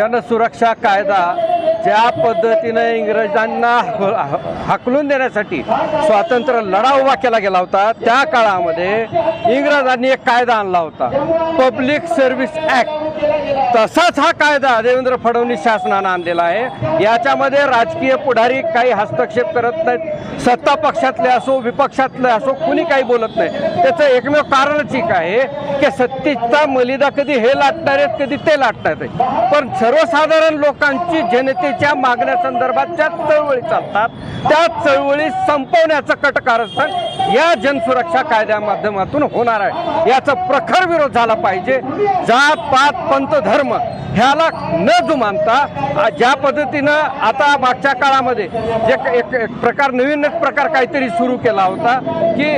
जनसुरक्षा कायदा ज्या पद्धतीनं इंग्रजांना ह- हाकलून देण्यासाठी स्वातंत्र्य लढा उभा केला गेला होता त्या काळामध्ये इंग्रजांनी एक कायदा आणला होता. पब्लिक सर्व्हिस ॲक्ट तसाच हा कायदा देवेंद्र फडणवीस शासनानं आणलेला आहे. याच्यामध्ये राजकीय पुढारी काही हस्तक्षेप करत नाहीत. सत्ता पक्षातले असो विपक्षातले असो कुणी काही बोलत नाही. त्याचं एकमेव कारणच एक आहे की सत्तेचा मलिदा कधी हे लाटणार आहेत कधी ते लाटणार आहेत पण सर्वसाधारण लोकांची जनते मागण्या संदर्भात ज्या चळवळी चालतात त्या चळवळी संपवण्याचं कटकारस्थान या जनसुरक्षा कायद्या माध्यमातून होणार आहे. याचा प्रखर विरोध झाला पाहिजे. जात पात पंत धर्म ह्याला न जुमानता ज्या पद्धतीनं आता मागच्या काळामध्ये जे एक एक प्रकार नवीनच प्रकार काहीतरी सुरू केला होता की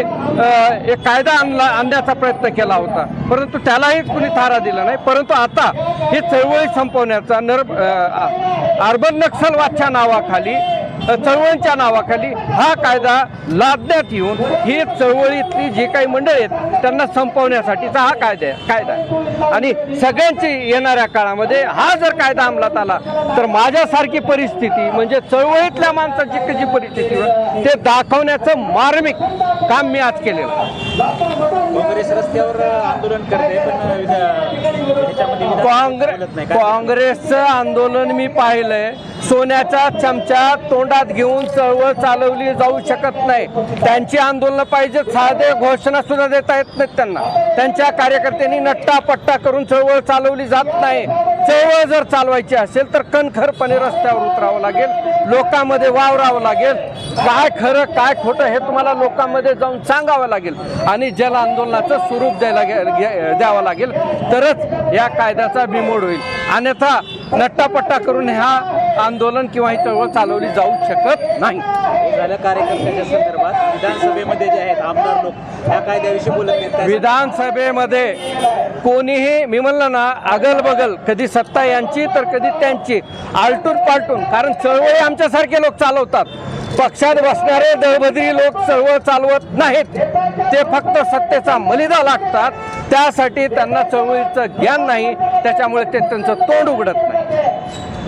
एक कायदा आणला आणण्याचा प्रयत्न केला होता. परंतु त्यालाही कुणी थारा दिला नाही. परंतु आता ही चळवळी संपवण्याचा नर अर्बन नक्षलवादच्या नावाखाली चळवळींच्या नावाखाली हा कायदा लादण्यात येऊन ही चळवळीतली जी काही मंडळी आहेत त्यांना संपवण्यासाठीचा हा कायदा आहे कायदा आहे. आणि सगळ्यांची येणाऱ्या काळामध्ये हा जर कायदा अंमलात आला तर माझ्यासारखी परिस्थिती म्हणजे चळवळीतल्या माणसाची कशी परिस्थिती होईल ते दाखवण्याचं मार्मिक काम मी आज केलेलं. काँग्रेस रस्त्यावर आंदोलन करते पण काँग्रेस काँग्रेसचं आंदोलन मी पाहिलंय. सोन्याचा चमचा तोंडात घेऊन चळवळ चालवली जाऊ शकत नाही. त्यांची आंदोलनं पाहिजे साधे घोषणा सुद्धा देता येत नाहीत त्यांना. त्यांच्या कार्यकर्त्यांनी नट्टा पट्टा करून चळवळ चालवली जात नाही. चळवळ जर चालवायची असेल तर कणखरपणे रस्त्यावर उतरावं लागेल लोकांमध्ये वावरावं लागेल. काय खरं काय खोटं हे तुम्हाला लोकांमध्ये जाऊन सांगावं लागेल आणि जल आंदोलनाचं स्वरूप द्यायला द्यावं लागेल. तरच या कायद्याचा बिमोड होईल. अन्यथा नट्टापट्टा करून ह्या आंदोलन किंवा ही चळवळ चालवली जाऊ शकत नाही. झालं कार्यकर्त्याच्या संदर्भात विधानसभेमध्ये जे आहेत आमदार लोक या कायद्याविषयी बोलत नाहीत. विधानसभेमध्ये कोणीही मी म्हणलं ना अगल बगल कधी सत्ता यांची तर कधी त्यांची आलटून पालटून कारण चळवळी आमच्यासारखे लोक चालवतात. पक्षात बसणारे दळबद्री लोक चळवळ चालवत नाहीत. ते फक्त सत्तेचा मलिदा लागतात. त्यासाठी त्यांना चळवळीचं ज्ञान नाही. त्याच्यामुळे ते त्यांचं तोंड उघडत नाही.